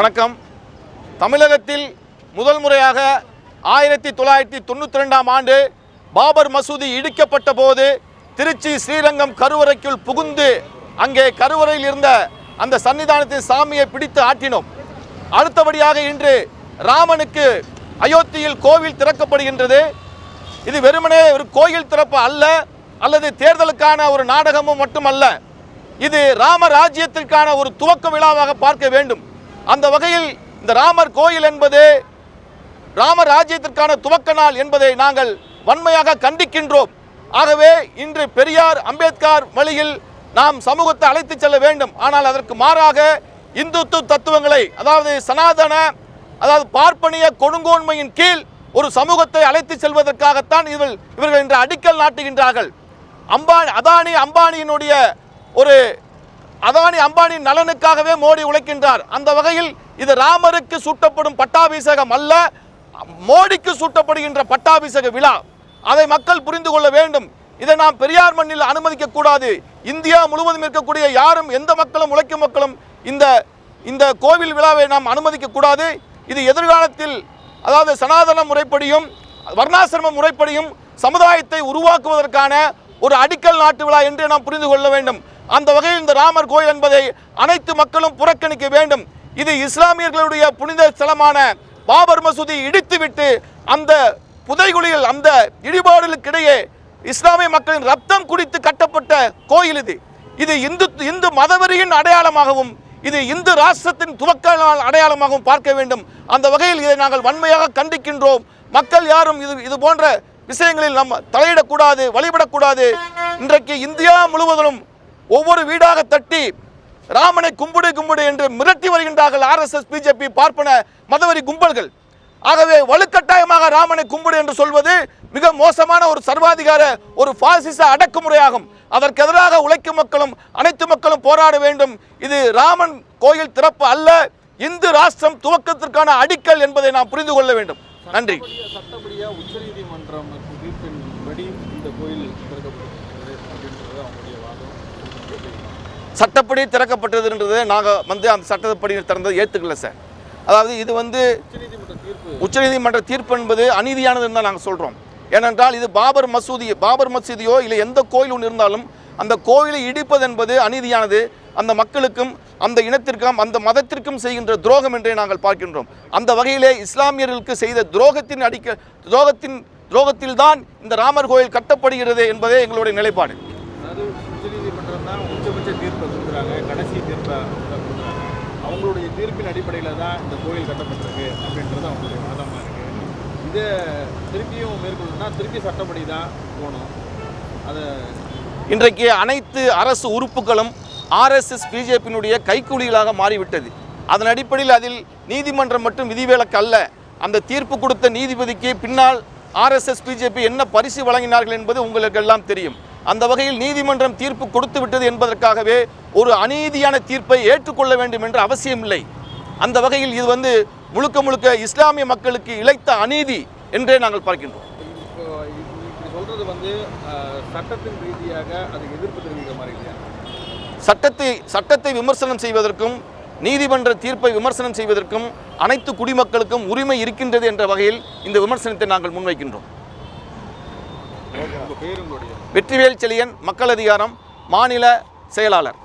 வணக்கம். தமிழகத்தில் முதல் முறையாக ஆயிரத்தி தொள்ளாயிரத்தி தொண்ணூற்றி ரெண்டாம் ஆண்டு பாபர் மசூதி இடிக்கப்பட்ட போது திருச்சி ஸ்ரீரங்கம் கருவறைக்குள் புகுந்து அங்கே கருவறையில் இருந்த அந்த சன்னிதானத்தின் சாமியை பிடித்து ஆட்டினோம். அடுத்தபடியாக இன்று ராமனுக்கு அயோத்தியில் கோவில் திறக்கப்படுகின்றது. இது வெறுமனே ஒரு கோயில் திறப்பு அல்ல அல்லது தேர்தலுக்கான ஒரு நாடகமும் மட்டுமல்ல. இது ராம ராஜ்யத்திற்கான ஒரு துவக்க விழாவாக பார்க்க வேண்டும். அந்த வகையில் இந்த ராமர் கோயில் என்பது ராம ராஜ்யத்திற்கான துவக்க நாள் என்பதை நாங்கள் வன்மையாக கண்டிக்கின்றோம். ஆகவே இன்று பெரியார் அம்பேத்கர் வழியில் நாம் சமூகத்தை அழைத்துச் செல்ல வேண்டும். ஆனால் அதற்கு மாறாக இந்துத்துவ தத்துவங்களை அதாவது சனாதன அதாவது பார்ப்பனிய கொடுங்கோன்மையின் கீழ் ஒரு சமூகத்தை அழைத்துச் செல்வதற்காகத்தான் இவர்கள் இவர்கள் இன்று அடிக்கல் நாட்டுகின்றார்கள். அம்பானி அதானி அம்பானியினுடைய ஒரு அதானி அம்பானி நலனுக்காகவே மோடி உழைக்கின்றார். அந்த வகையில் இது ராமருக்கு சூட்டப்படும் பட்டாபிஷேகம் அல்ல மோடிக்கு சூட்டப்படுகின்ற பட்டாபிஷேக விழா. அதை மக்கள் புரிந்து கொள்ள வேண்டும். இதை நாம் பெரியார் மண்ணில் அனுமதிக்க கூடாது. இந்தியா முழுவதும் இருக்கக்கூடிய யாரும் எந்த மக்களும் உழைக்கும் மக்களும் இந்த இந்த கோவில் விழாவை நாம் அனுமதிக்க கூடாது. இது எதிர்காலத்தில் அதாவது சனாதன முறைப்படியும் வர்ணாசிரம முறைப்படியும் சமுதாயத்தை உருவாக்குவதற்கான ஒரு அடிக்கல் நாட்டு விழா என்று நாம் புரிந்து கொள்ள வேண்டும். அந்த வகையில் இந்த ராமர் கோயில் என்பதை அனைத்து மக்களும் புறக்கணிக்க வேண்டும். இது இஸ்லாமியர்களுடைய புனித ஸ்தலமான பாபர் மசூதி இடித்துவிட்டு அந்த புதைகுழியில் அந்த இடிபாடுகளுக்கிடையே இஸ்லாமிய மக்களின் ரத்தம் குடித்து கட்டப்பட்ட கோயில் இது. இது இந்து இந்து மதவெறியின் அடையாளமாகவும் இது இந்து ராஷ்டிரத்தின் துவக்க நாள் அடையாளமாகவும் பார்க்க வேண்டும். அந்த வகையில் இதை நாங்கள் வன்மையாக கண்டிக்கின்றோம். மக்கள் யாரும் இது இது போன்ற விஷயங்களில் நம்ம தலையிடக்கூடாது வழிபடக்கூடாது. இன்றைக்கு இந்தியா முழுவதிலும் ஒவ்வொரு வீடாக தட்டி ராமனை கும்பிடு கும்பிடு என்று மிரட்டி வருகின்றார்கள் ஆர்எஸ்எஸ் பிஜேபி பார்ப்பன மதவெறி கும்பல்கள். ஆகவே வலுக்கட்டாயமாக ராமனை கும்பிடு என்று சொல்வது மிக மோசமான ஒரு சர்வாதிகார ஒரு பாசிச அடக்குமுறையாகும். அதற்கு எதிராக உழைக்கும் மக்களும் அனைத்து மக்களும் போராட வேண்டும். இது ராமன் கோயில் திறப்பு அல்ல இந்து ராஷ்டிரம் துவக்கத்திற்கான அடிக்கல் என்பதை நாம் புரிந்து கொள்ள வேண்டும். நன்றி. சட்டப்படியாக உச்சநீதிமன்றம் தீர்ப்பின்படி இந்த கோயில் திறக்கப்படும் அப்படின்றது அவங்களுடைய வாதம் சட்டப்படி திறக்கப்பட்டதுன்றது நாங்கள் வந்து அந்த சட்டப்படி திறந்ததை ஏற்றுக்கல சார். அதாவது இது வந்து உச்சநீதிமன்ற தீர்ப்பு உச்சநீதிமன்ற தீர்ப்பு என்பது அநீதியானதுன்னு தான் நாங்கள் சொல்கிறோம் ஏனென்றால் இது பாபர் மசூதி பாபர் மசூதியோ இல்லை எந்த கோயில் ஒன்று இருந்தாலும் அந்த கோயிலை இடிப்பது என்பது அநீதியானது. அந்த மக்களுக்கும் அந்த இனத்திற்கும் அந்த மதத்திற்கும் செய்கின்ற துரோகம் என்றே நாங்கள் பார்க்கின்றோம். அந்த வகையிலே இஸ்லாமியர்களுக்கு செய்த துரோகத்தின் அடிக்க துரோகத்தின் துரோகத்தில் தான் இந்த ராமர் கோயில் கட்டப்படுகிறது என்பதே எங்களுடைய நிலைப்பாடு. அதாவது உச்சநீதிமன்றம் தான் தீர்ப்பை கடைசி அவங்களுடைய தீர்ப்பின் அடிப்படையில் தான் இந்த கோயில் கட்டப்பட்டிருக்கு அப்படின்றது அவங்களுடைய வாதமாக இருக்குது இதை திருப்பியும் மேற்கொள்ளணும்னா திருப்பி சட்டப்படி தான் போகணும். அதை இன்றைக்கு அனைத்து அரசு உறுப்புகளும் ஆர்எஸ்எஸ் பிஜேபியினுடைய கைக்கூலிகளாக மாறிவிட்டது. அதன் அடிப்படையில் அதில் நீதிமன்றம் மட்டும் விதிவிலக்கு அல்ல அந்த தீர்ப்பு கொடுத்த நீதிபதிக்கு பின்னால் ஆர்எஸ்எஸ் பிஜேபி என்ன பரிசு வழங்கினார்கள் என்பது உங்களுக்கு எல்லாம் தெரியும். அந்த வகையில் நீதிமன்றம் தீர்ப்பு கொடுத்து விட்டது என்பதற்காகவே ஒரு அநீதியான தீர்ப்பை ஏற்றுக்கொள்ள வேண்டும் என்ற அவசியமில்லை அந்த வகையில் இது வந்து முழுக்க முழுக்க இஸ்லாமிய மக்களுக்கு இழைத்த அநீதி என்றே நாங்கள் பார்க்கின்றோம். சொல்கிறது வந்து சட்டத்தின் ரீதியாக அதுக்கு எதிர்ப்பு தெரிவிக்கிற மாதிரி இல்லையா? சட்டத்தை சட்டத்தை விமர்சனம் செய்வதற்கும் நீதிமன்ற தீர்ப்பை விமர்சனம் செய்வதற்கும் அனைத்து குடிமக்களுக்கும் உரிமை இருக்கின்றது என்ற வகையில் இந்த விமர்சனத்தை நாங்கள் முன்வைக்கின்றோம். வெற்றிவேல் செழியன் மக்கள் அதிகாரம் மாநில செயலாளர்.